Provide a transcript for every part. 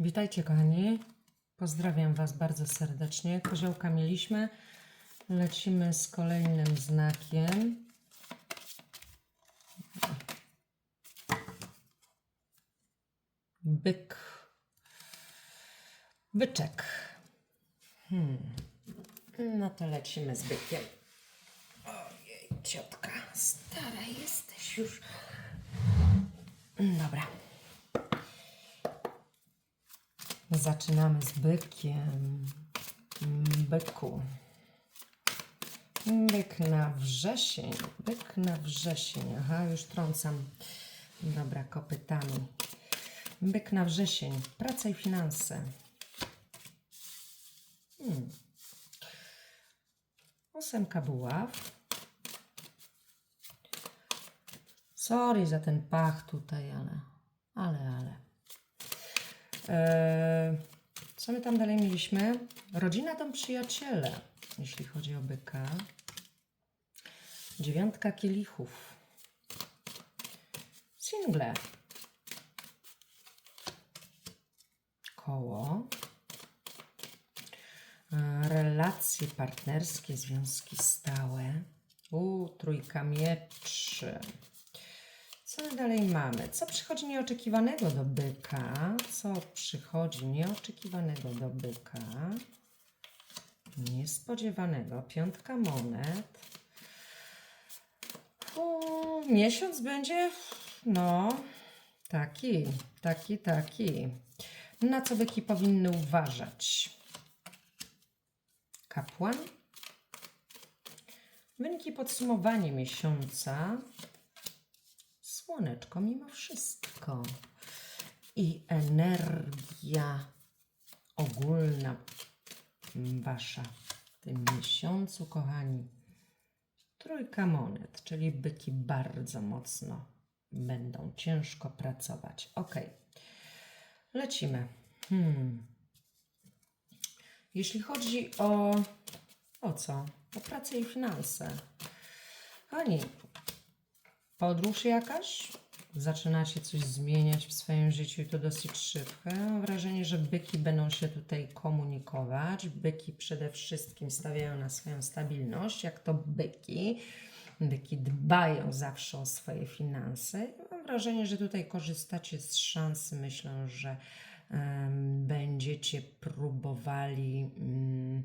Witajcie kochani. Pozdrawiam Was bardzo serdecznie. Koziołka mieliśmy. Lecimy z kolejnym znakiem. Byk. Byczek. Hmm. No to lecimy z bykiem. Ojej, ciotka, stara jesteś już. Dobra. Zaczynamy z bykiem. Byku. Byk na wrzesień. Byk na wrzesień. Aha, już trącam. Dobra, kopytami. Byk na wrzesień. Praca i finanse. Hmm. Ósemka buław. Sorry za ten pach tutaj, ale, ale, ale. Eee, co my tam dalej mieliśmy? Rodzina, dom, przyjaciele, jeśli chodzi o byka. Dziewiątka kielichów. Single. Koło. E, Relacje partnerskie, związki stałe. U, trójka mieczy. Co my dalej mamy? Co przychodzi nieoczekiwanego do byka? Co przychodzi nieoczekiwanego do byka? Niespodziewanego. Piątka monet. U, miesiąc będzie, no, taki, taki, taki. Na co byki powinny uważać? Kapłan. Wyniki podsumowanie miesiąca. Słoneczko mimo wszystko. I energia ogólna wasza w tym miesiącu, kochani. Trójka monet, czyli byki bardzo mocno będą ciężko pracować. Ok. Lecimy. Hmm. Jeśli chodzi o. O co? O pracę i finanse. Kochani, podróż jakaś? Zaczynacie coś zmieniać w swoim życiu i to dosyć szybko. Mam wrażenie, że byki będą się tutaj komunikować. Byki przede wszystkim stawiają na swoją stabilność, jak to byki. Byki dbają zawsze o swoje finanse. Mam wrażenie, że tutaj korzystacie z szansy. Myślę, że em, będziecie próbowali. mm,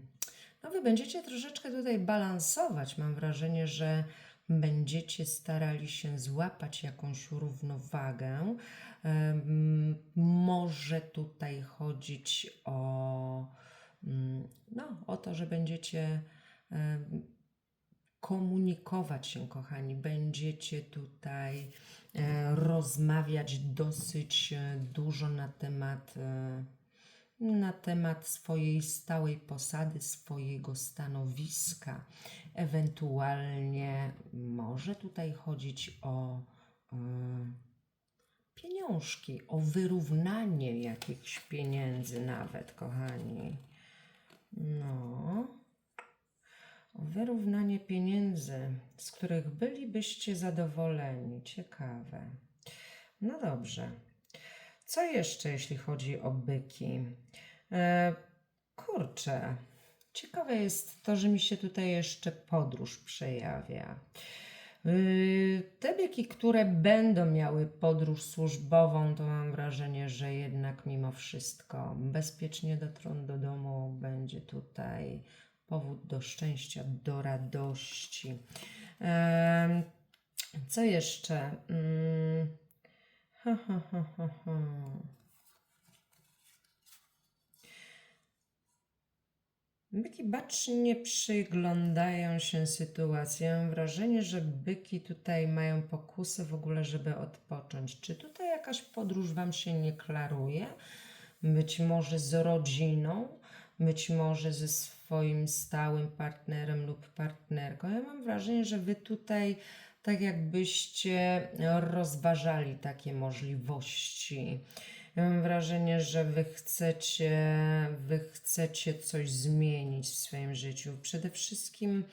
no, wy będziecie troszeczkę tutaj balansować. Mam wrażenie, że będziecie starali się złapać jakąś równowagę. Może tutaj chodzić o, mm, no, o to, że będziecie komunikować się, kochani. Będziecie tutaj e, rozmawiać dosyć e, dużo na temat. E, na temat swojej stałej posady, swojego stanowiska. Ewentualnie może tutaj chodzić o y, pieniążki, o wyrównanie jakichś pieniędzy, nawet, kochani. No. Wyrównanie pieniędzy, z których bylibyście zadowoleni. Ciekawe. No dobrze. Co jeszcze, jeśli chodzi o byki? E, kurczę, ciekawe jest to, że mi się tutaj jeszcze podróż przejawia. Yy, Te byki, które będą miały podróż służbową, to mam wrażenie, że jednak mimo wszystko bezpiecznie dotrą do domu. Będzie tutaj powód do szczęścia, do radości. Em, Co jeszcze? Mm, ha. Byki bacznie przyglądają się sytuacji. Ja Mam wrażenie, że byki tutaj mają pokusę w ogóle, żeby odpocząć. Czy tutaj jakaś podróż Wam się nie klaruje? Być może z rodziną, być może ze swoim stałym partnerem lub partnerką. Ja mam wrażenie, że Wy tutaj tak jakbyście rozważali takie możliwości. Ja mam wrażenie, że wy chcecie, wy chcecie coś zmienić w swoim życiu. Przede wszystkim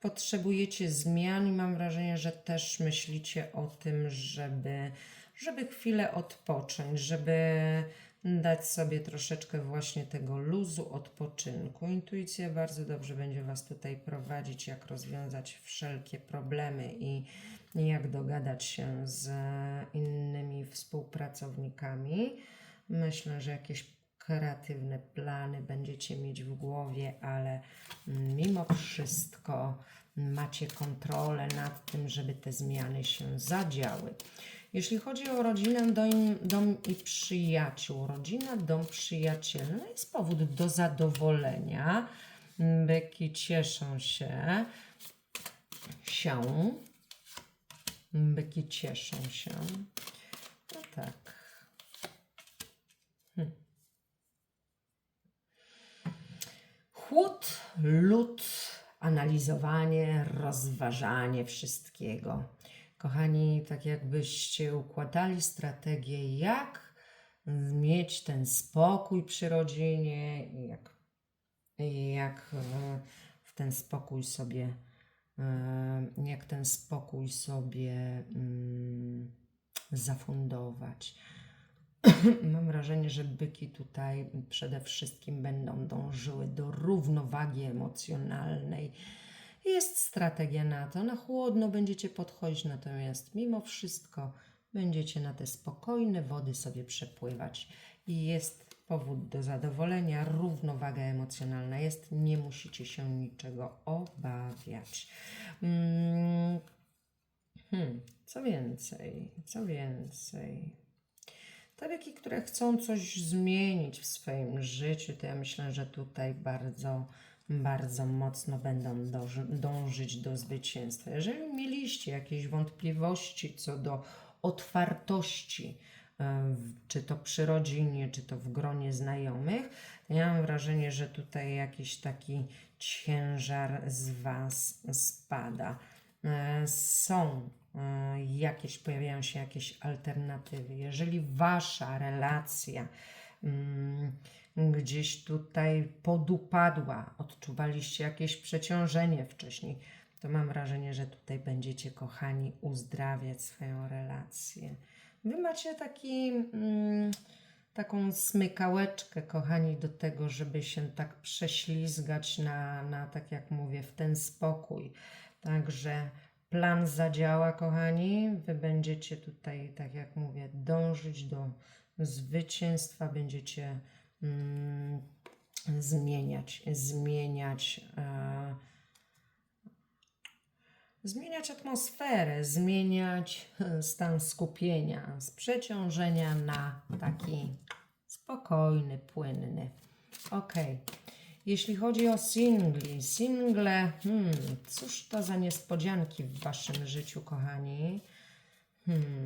potrzebujecie zmian i mam wrażenie, że też myślicie o tym, żeby, żeby chwilę odpocząć, żeby dać sobie troszeczkę właśnie tego luzu, odpoczynku. Intuicja bardzo dobrze będzie Was tutaj prowadzić, jak rozwiązać wszelkie problemy i jak dogadać się z innymi współpracownikami. Myślę, że jakieś kreatywne plany będziecie mieć w głowie, ale mimo wszystko macie kontrolę nad tym, żeby te zmiany się zadziały. Jeśli chodzi o rodzinę, dom, dom i przyjaciół, rodzina, dom, przyjaciele, no jest powód do zadowolenia. Byki cieszą się. Się. Byki cieszą się. No tak. Hm. Chłód, lód, analizowanie, rozważanie wszystkiego. Kochani, tak jakbyście układali strategię, jak mieć ten spokój przy rodzinie jak, jak e, w ten spokój sobie, e, jak ten spokój sobie mm, zafundować. Mam wrażenie, że byki tutaj przede wszystkim będą dążyły do równowagi emocjonalnej. Jest strategia na to. Na chłodno będziecie podchodzić, natomiast mimo wszystko będziecie na te spokojne wody sobie przepływać. I jest powód do zadowolenia, równowaga emocjonalna jest, nie musicie się niczego obawiać. Mm. Hmm. Co więcej, co więcej. Te wieki, które chcą coś zmienić w swoim życiu, to ja myślę, że tutaj bardzo, bardzo mocno będą dąży, dążyć do zwycięstwa. Jeżeli mieliście jakieś wątpliwości co do otwartości, e, czy to przy rodzinie, czy to w gronie znajomych, to ja mam wrażenie, że tutaj jakiś taki ciężar z Was spada. E, Są e, jakieś, pojawiają się jakieś alternatywy. Jeżeli Wasza relacja mm, gdzieś tutaj podupadła, odczuwaliście jakieś przeciążenie wcześniej, to mam wrażenie, że tutaj będziecie, kochani, uzdrawiać swoją relację. Wy macie taki, mm, taką smykałeczkę, kochani, do tego, żeby się tak prześlizgać na, na, tak jak mówię, w ten spokój. Także plan zadziała, kochani. Wy będziecie tutaj, tak jak mówię, dążyć do zwycięstwa, będziecie mm, zmieniać, zmieniać. E, zmieniać atmosferę, zmieniać e, stan skupienia z przeciążenia na taki spokojny, płynny. Ok. Jeśli chodzi o singli, single, hmm, cóż to za niespodzianki w waszym życiu, kochani? Hmm,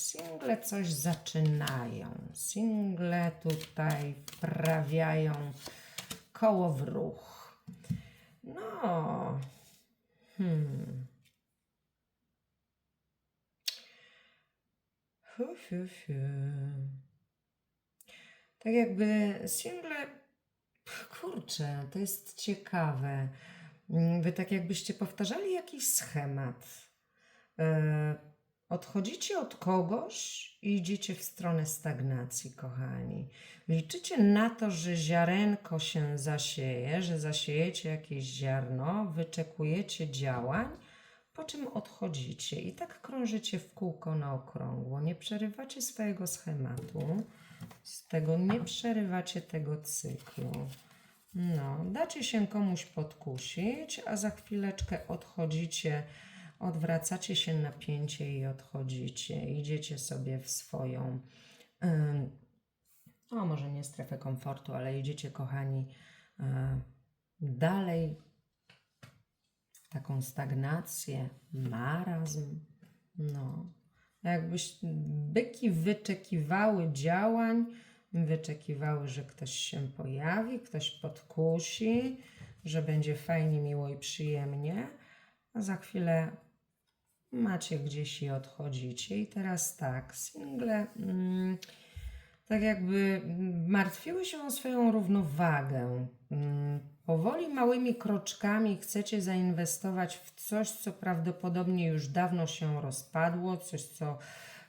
single coś zaczynają. Single tutaj wprawiają koło w ruch. No, Hmm. Fu, fu, fu. Tak jakby single, kurczę, to jest ciekawe. Wy tak jakbyście powtarzali jakiś schemat. E, Odchodzicie od kogoś i idziecie w stronę stagnacji, kochani. Liczycie na to, że ziarenko się zasieje, że zasiejecie jakieś ziarno, wyczekujecie działań, po czym odchodzicie i tak krążycie w kółko na okrągło. Nie przerywacie swojego schematu, z tego nie przerywacie tego cyklu. No, dacie się komuś podkusić, a za chwileczkę odchodzicie, odwracacie się napięcie i odchodzicie. Idziecie sobie w swoją, no może nie strefę komfortu, ale idziecie, kochani, dalej w taką stagnację, marazm. No, jakbyś byki wyczekiwały działań, wyczekiwały, że ktoś się pojawi, ktoś podkusi, że będzie fajnie, miło i przyjemnie, a za chwilę macie gdzieś i odchodzicie. I teraz tak, single mm, tak jakby mm, martwiły się o swoją równowagę. Mm, Powoli, małymi kroczkami chcecie zainwestować w coś, co prawdopodobnie już dawno się rozpadło, coś, co,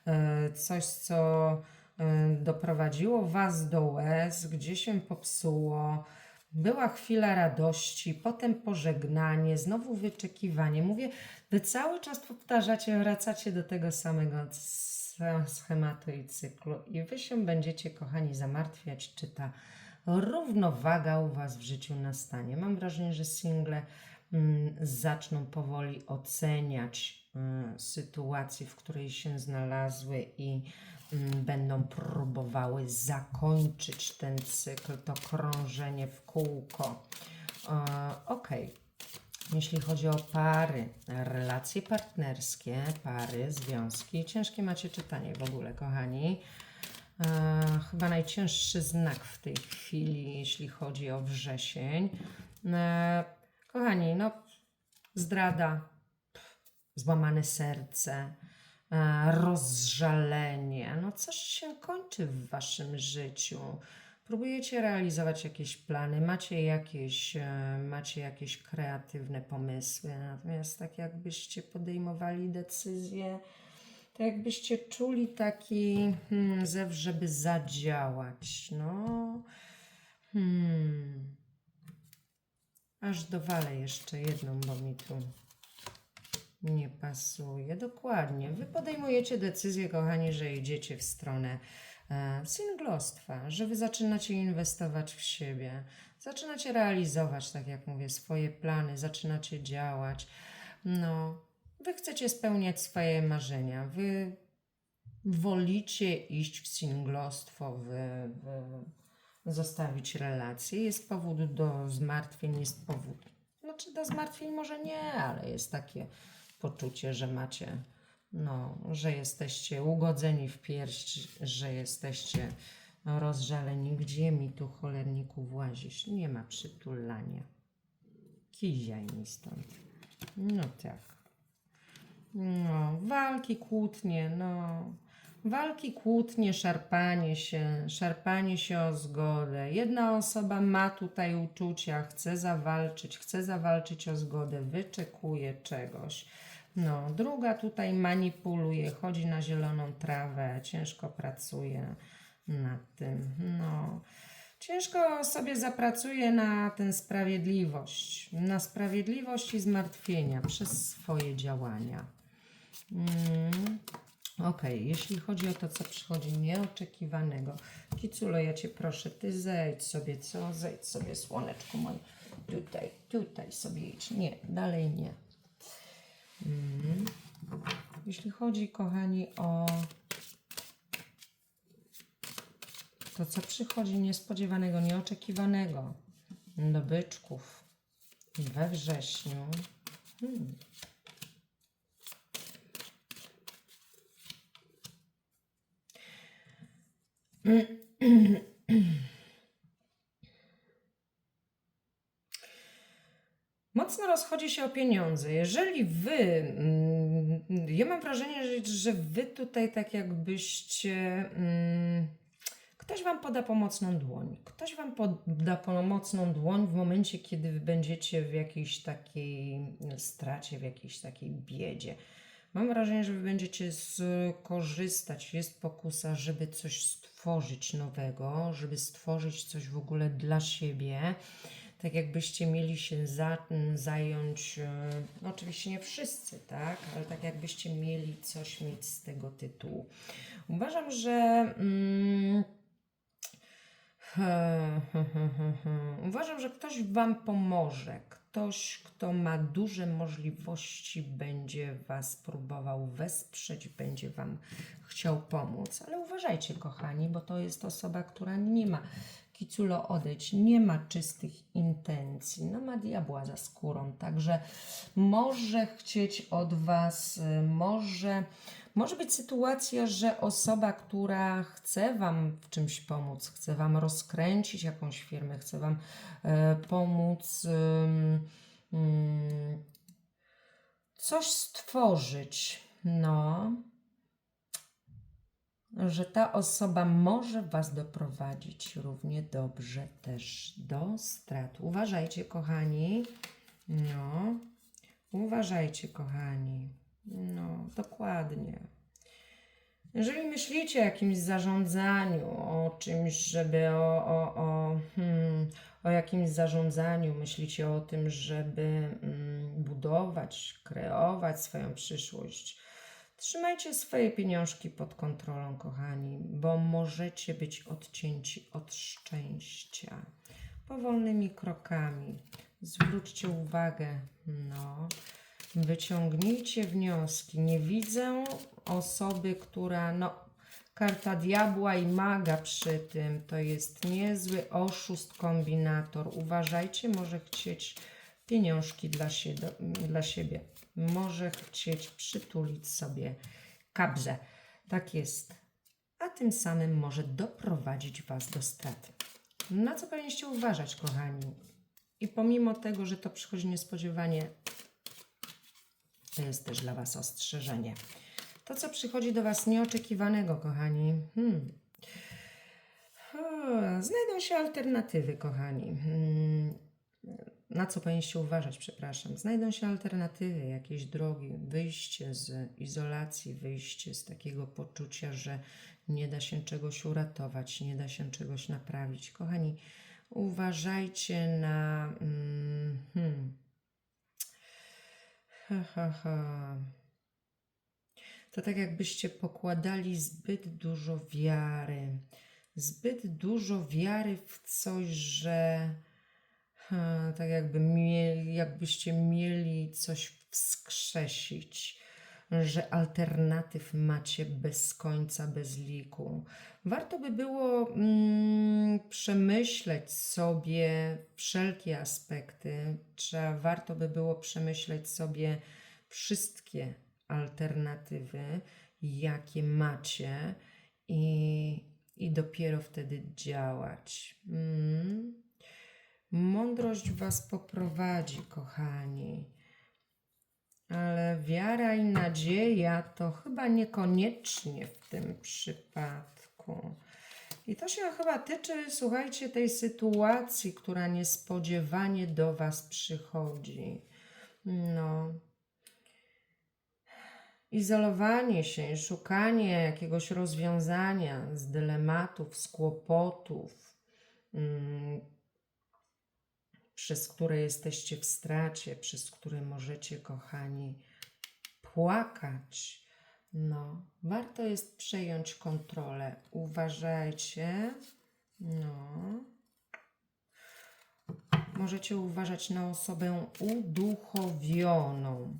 e, coś, co y, doprowadziło Was do łez, gdzie się popsuło. Była chwila radości, potem pożegnanie, znowu wyczekiwanie. Mówię, Wy cały czas powtarzacie, wracacie do tego samego schematu i cyklu i Wy się będziecie, kochani, zamartwiać, czy ta równowaga u Was w życiu nastanie. Mam wrażenie, że single mm, zaczną powoli oceniać mm, sytuację, w której się znalazły i będą próbowały zakończyć ten cykl, to krążenie w kółko. E, Okej. Jeśli chodzi o pary, relacje partnerskie, pary, związki, ciężkie macie czytanie w ogóle, kochani. E, chyba najcięższy znak w tej chwili, jeśli chodzi o wrzesień. E, kochani, no, zdrada, pff, złamane serce, rozżalenie. No, coś się kończy w waszym życiu. Próbujecie realizować jakieś plany, macie jakieś, e, macie jakieś kreatywne pomysły, natomiast tak jakbyście podejmowali decyzje, tak jakbyście czuli taki hmm, zew, żeby zadziałać. No, hmm. Aż dowalę jeszcze jedną, bo mi tu nie pasuje. Dokładnie. Wy podejmujecie decyzję, kochani, że idziecie w stronę e, singlostwa, że wy zaczynacie inwestować w siebie, zaczynacie realizować, tak jak mówię, swoje plany, zaczynacie działać. No, wy chcecie spełniać swoje marzenia, wy wolicie iść w singlostwo, wy, wy zostawić relacje. Jest powód do zmartwień, jest powód. Znaczy, do zmartwień może nie, ale jest takie poczucie, że macie, no, że jesteście ugodzeni w pierś, że jesteście no, rozżaleni. Gdzie mi tu cholerniku włazisz? Nie ma przytulania. Kiziaj mi stąd. No tak. No, walki, kłótnie, no. Walki, kłótnie, szarpanie się, szarpanie się o zgodę. Jedna osoba ma tutaj uczucia, chce zawalczyć, chce zawalczyć o zgodę, wyczekuje czegoś. No, druga tutaj manipuluje, chodzi na zieloną trawę, ciężko pracuje nad tym. No, ciężko sobie zapracuje na tę sprawiedliwość, na sprawiedliwość i zmartwienia przez swoje działania. Mm. Okej, jeśli chodzi o to, co przychodzi nieoczekiwanego, Kiculo, ja Cię proszę, Ty zejdź sobie, co? Zejdź sobie, słoneczku moje. Tutaj, tutaj sobie idź. Nie, dalej nie. Mm. Jeśli chodzi, kochani, o to, co przychodzi niespodziewanego, nieoczekiwanego do byczków we wrześniu. Hmm. Mocno rozchodzi się o pieniądze. Jeżeli wy, mm, ja mam wrażenie, że, wy tutaj tak jakbyście, mm, ktoś wam poda pomocną dłoń. Ktoś wam poda pomocną dłoń w momencie, kiedy wy będziecie w jakiejś takiej stracie, w jakiejś takiej biedzie. Mam wrażenie, że wy będziecie skorzystać, jest pokusa, żeby coś stworzyć nowego, żeby stworzyć coś w ogóle dla siebie. Tak jakbyście mieli się za, zająć, e, no oczywiście nie wszyscy, tak, ale tak jakbyście mieli coś mieć z tego tytułu. Uważam, że mm, uważam, że ktoś Wam pomoże. Ktoś, kto ma duże możliwości, będzie Was próbował wesprzeć, będzie Wam chciał pomóc. Ale uważajcie, kochani, bo to jest osoba, która nie ma kiculo odejdź, nie ma czystych intencji, no ma diabła za skórą, także może chcieć od Was, y, może, może być sytuacja, że osoba, która chce Wam w czymś pomóc, chce Wam rozkręcić jakąś firmę, chce Wam e, pomóc coś stworzyć, no, że ta osoba może Was doprowadzić równie dobrze też do strat. Uważajcie, kochani. No, uważajcie, kochani. No, dokładnie. Jeżeli myślicie o jakimś zarządzaniu, o czymś, żeby o, o, o, hmm, o jakimś zarządzaniu, myślicie o tym, żeby mm, budować, kreować swoją przyszłość, trzymajcie swoje pieniążki pod kontrolą, kochani, bo możecie być odcięci od szczęścia. Powolnymi krokami. Zwróćcie uwagę, no. Wyciągnijcie wnioski. Nie widzę osoby, która, no, karta diabła i maga przy tym, to jest niezły oszust, kombinator. Uważajcie, może chcieć pieniążki dla, siebie, dla siebie. Może chcieć przytulić sobie kabzę. Tak jest. A tym samym może doprowadzić Was do straty. Na co powinniście uważać, kochani? I pomimo tego, że to przychodzi niespodziewanie, to jest też dla Was ostrzeżenie. To, co przychodzi do Was nieoczekiwanego, kochani. Hmm. Znajdą się alternatywy, kochani. Hmm. Na co powinniście uważać, przepraszam. Znajdą się alternatywy, jakieś drogi, wyjście z izolacji, wyjście z takiego poczucia, że nie da się czegoś uratować, nie da się czegoś naprawić. Kochani, uważajcie na. Mm, hmm, Ha, ha, ha. To tak jakbyście pokładali zbyt dużo wiary. Zbyt dużo wiary w coś, że ha, tak jakby mieli, jakbyście mieli coś wskrzesić, że alternatyw macie bez końca, bez liku. Warto by było mm, przemyśleć sobie wszelkie aspekty, trzeba, warto by było przemyśleć sobie wszystkie alternatywy, jakie macie i, i dopiero wtedy działać. Mm. Mądrość Was poprowadzi, kochani. Ale wiara i nadzieja to chyba niekoniecznie w tym przypadku. I to się chyba tyczy, słuchajcie, tej sytuacji, która niespodziewanie do Was przychodzi. No. Izolowanie się, szukanie jakiegoś rozwiązania z dylematów, z kłopotów, mm, przez które jesteście w stracie, przez które możecie, kochani, płakać. No, warto jest przejąć kontrolę. Uważajcie. No. Możecie uważać na osobę uduchowioną.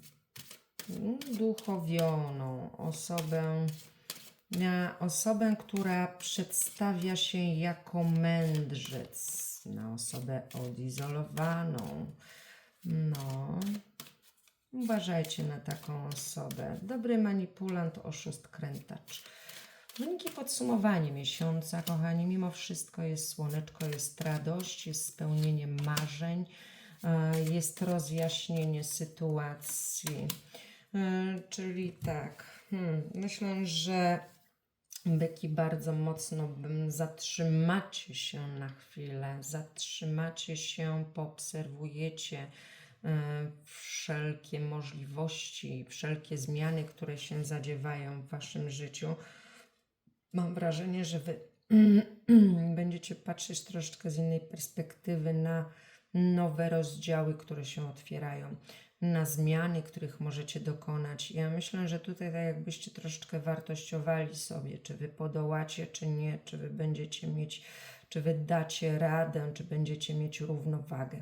Uduchowioną osobę, na osobę, która przedstawia się jako mędrzec, na osobę odizolowaną. No, uważajcie na taką osobę. Dobry manipulant, oszust, krętacz. Wyniki podsumowanie miesiąca, kochani, mimo wszystko jest słoneczko, jest radość, jest spełnienie marzeń, e, jest rozjaśnienie sytuacji. E, Czyli tak, hmm, myślę, że byki bardzo mocno zatrzymacie się na chwilę, zatrzymacie się, poobserwujecie e, wszelkie możliwości, wszelkie zmiany, które się zadziewają w waszym życiu. Mam wrażenie, że wy będziecie patrzeć troszeczkę z innej perspektywy na nowe rozdziały, które się otwierają, na zmiany, których możecie dokonać. Ja myślę, że tutaj tak jakbyście troszeczkę wartościowali sobie, czy wy podołacie, czy nie, czy wy będziecie mieć, czy wy dacie radę, czy będziecie mieć równowagę.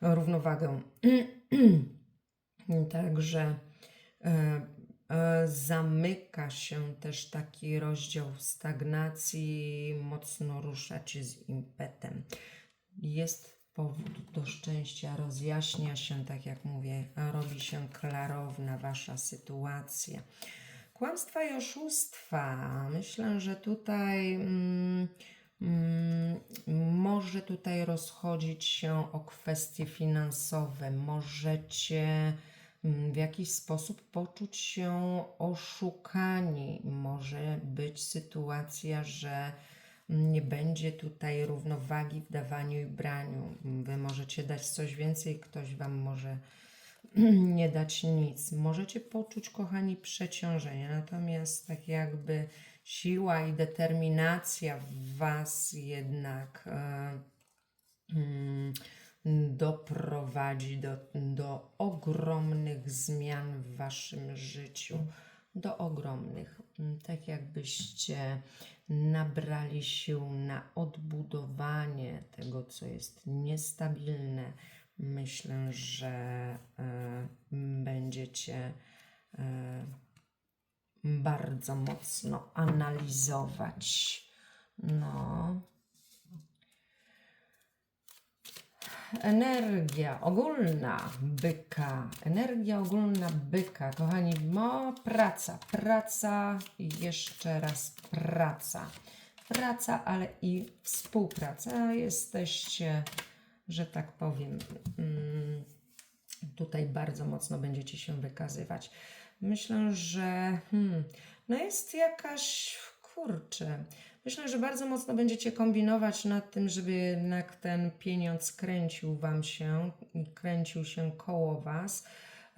Równowagę. Także e, e, zamyka się też taki rozdział stagnacji, mocno ruszacie z impetem. Jest powód do szczęścia, rozjaśnia się, tak jak mówię, robi się klarowna wasza sytuacja. Kłamstwa i oszustwa. Myślę, że tutaj mm, mm, może tutaj rozchodzić się o kwestie finansowe. Możecie mm, w jakiś sposób poczuć się oszukani. Może być sytuacja, że nie będzie tutaj równowagi w dawaniu i braniu. Wy możecie dać coś więcej, ktoś Wam może nie dać nic. Możecie poczuć, kochani, przeciążenie, natomiast tak jakby siła i determinacja w Was jednak e, mm, doprowadzi do, do ogromnych zmian w Waszym życiu. Do ogromnych. Tak jakbyście nabrali sił na odbudowanie tego, co jest niestabilne. Myślę, że e, będziecie e, bardzo mocno analizować. No. Energia ogólna byka. Energia ogólna byka. Kochani, no, praca, praca jeszcze raz praca. Praca, ale i współpraca. Jesteście, że tak powiem, mm, tutaj bardzo mocno będziecie się wykazywać. Myślę, że hmm, no jest jakaś kurczę. Myślę, że bardzo mocno będziecie kombinować nad tym, żeby jednak ten pieniądz kręcił wam się i kręcił się koło was.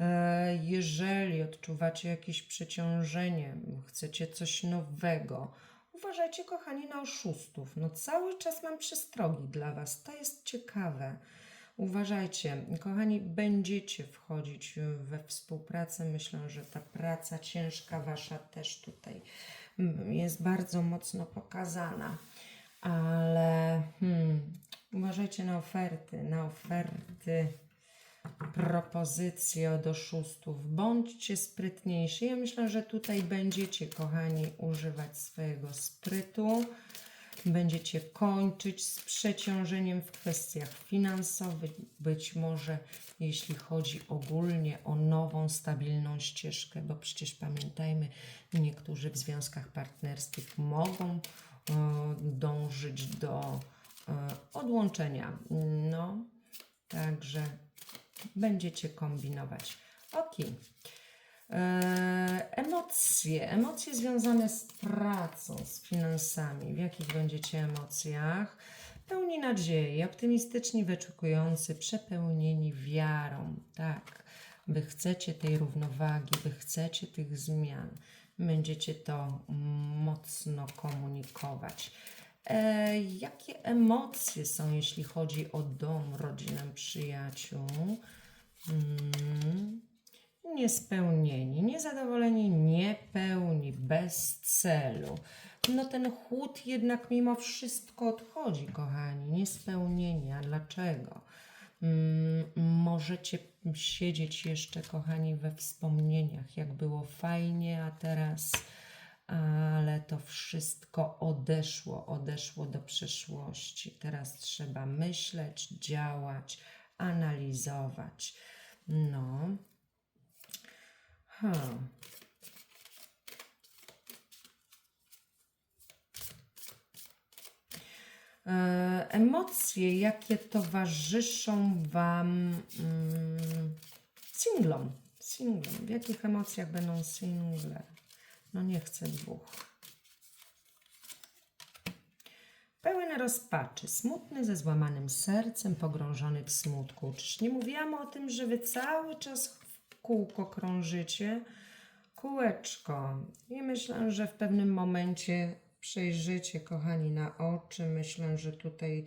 E, Jeżeli odczuwacie jakieś przeciążenie, chcecie coś nowego, uważajcie, kochani, na oszustów. No cały czas mam przestrogi dla was. To jest ciekawe. Uważajcie, kochani, będziecie wchodzić we współpracę. Myślę, że ta praca ciężka wasza też tutaj jest bardzo mocno pokazana. Ale hmm, uważajcie na oferty, na oferty, propozycje od oszustów. Bądźcie sprytniejsi. Ja myślę, że tutaj będziecie, kochani, używać swojego sprytu. Będziecie kończyć z przeciążeniem w kwestiach finansowych, być może jeśli chodzi ogólnie o nową, stabilną ścieżkę, bo przecież pamiętajmy, niektórzy w związkach partnerskich mogą e, dążyć do e, odłączenia. No, także będziecie kombinować. Ok. E, emocje. Emocje związane z pracą, z finansami. W jakich będziecie emocjach? Pełni nadziei, optymistyczni, wyczekujący, przepełnieni wiarą. Tak, wy chcecie tej równowagi, wy chcecie tych zmian. Będziecie to mocno komunikować. E, jakie emocje są, jeśli chodzi o dom, rodzinę, przyjaciół? Mm niespełnieni, niezadowoleni, niepełni, bez celu. No ten chłód jednak mimo wszystko odchodzi, kochani, niespełnieni. A dlaczego? Mm, możecie siedzieć jeszcze, kochani, we wspomnieniach, jak było fajnie, a teraz, ale to wszystko odeszło, odeszło do przeszłości. Teraz trzeba myśleć, działać, analizować. No. Hmm. E, Emocje, jakie towarzyszą Wam mm, singlom. Singlom. W jakich emocjach będą single? No nie chcę dwóch. Pełen rozpaczy, smutny ze złamanym sercem, pogrążony w smutku. Czyż nie mówiłam o tym, że Wy cały czas kółko krążycie? Kółeczko. I myślę, że w pewnym momencie przejrzycie, kochani, na oczy. Myślę, że tutaj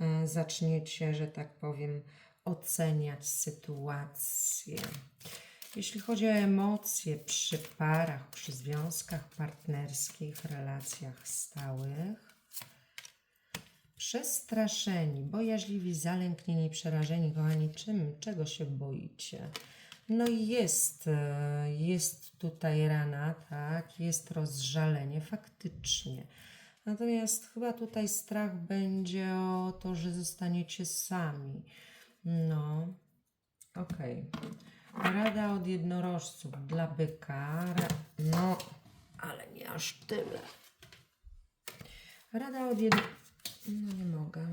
e, zaczniecie, że tak powiem, oceniać sytuację. Jeśli chodzi o emocje przy parach, przy związkach partnerskich, relacjach stałych, przestraszeni, bojaźliwi, zalęknieni, przerażeni, kochani, czym, czego się boicie? No i jest, e, jest tutaj rana, tak, jest rozżalenie, faktycznie. Natomiast chyba tutaj strach będzie o to, że zostaniecie sami. No, okej. Rada od jednorożców dla byka. No, ale nie aż tyle. Rada od jedno... No nie mogę.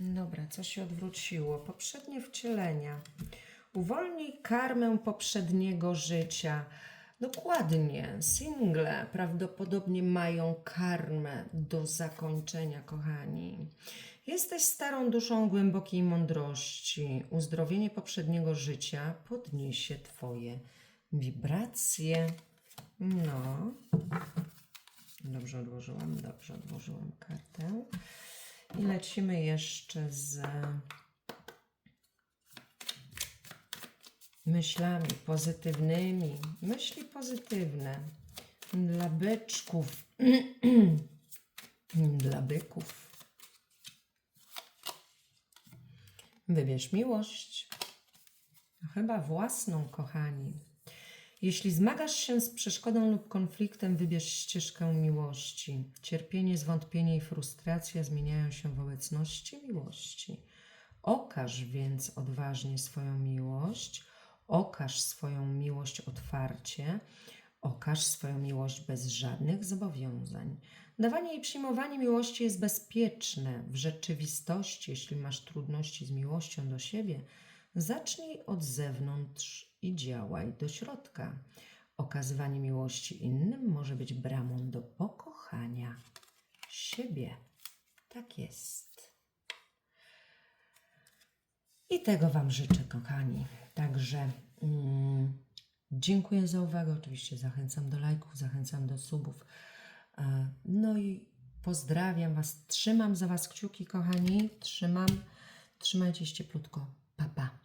Dobra, co się odwróciło? Poprzednie wcielenia. Uwolnij karmę poprzedniego życia. Dokładnie, single prawdopodobnie mają karmę do zakończenia, kochani. Jesteś starą duszą głębokiej mądrości. Uzdrowienie poprzedniego życia podniesie Twoje wibracje. No. Dobrze odłożyłam, dobrze odłożyłam kartę. I lecimy jeszcze z myślami pozytywnymi. Myśli pozytywne dla byczków, dla byków. Wybierz miłość. Chyba własną, kochani. Jeśli zmagasz się z przeszkodą lub konfliktem, wybierz ścieżkę miłości. Cierpienie, zwątpienie i frustracja zmieniają się w obecności miłości. Okaż więc odważnie swoją miłość, okaż swoją miłość otwarcie, okaż swoją miłość bez żadnych zobowiązań. Dawanie i przyjmowanie miłości jest bezpieczne. W rzeczywistości, jeśli masz trudności z miłością do siebie, zacznij od zewnątrz i działaj do środka. Okazywanie miłości innym może być bramą do pokochania siebie. Tak jest. I tego Wam życzę, kochani. Także mm, dziękuję za uwagę. Oczywiście zachęcam do lajków, zachęcam do subów. E, No i pozdrawiam Was. Trzymam za Was kciuki, kochani. Trzymam. Trzymajcie się cieplutko. Pa, pa.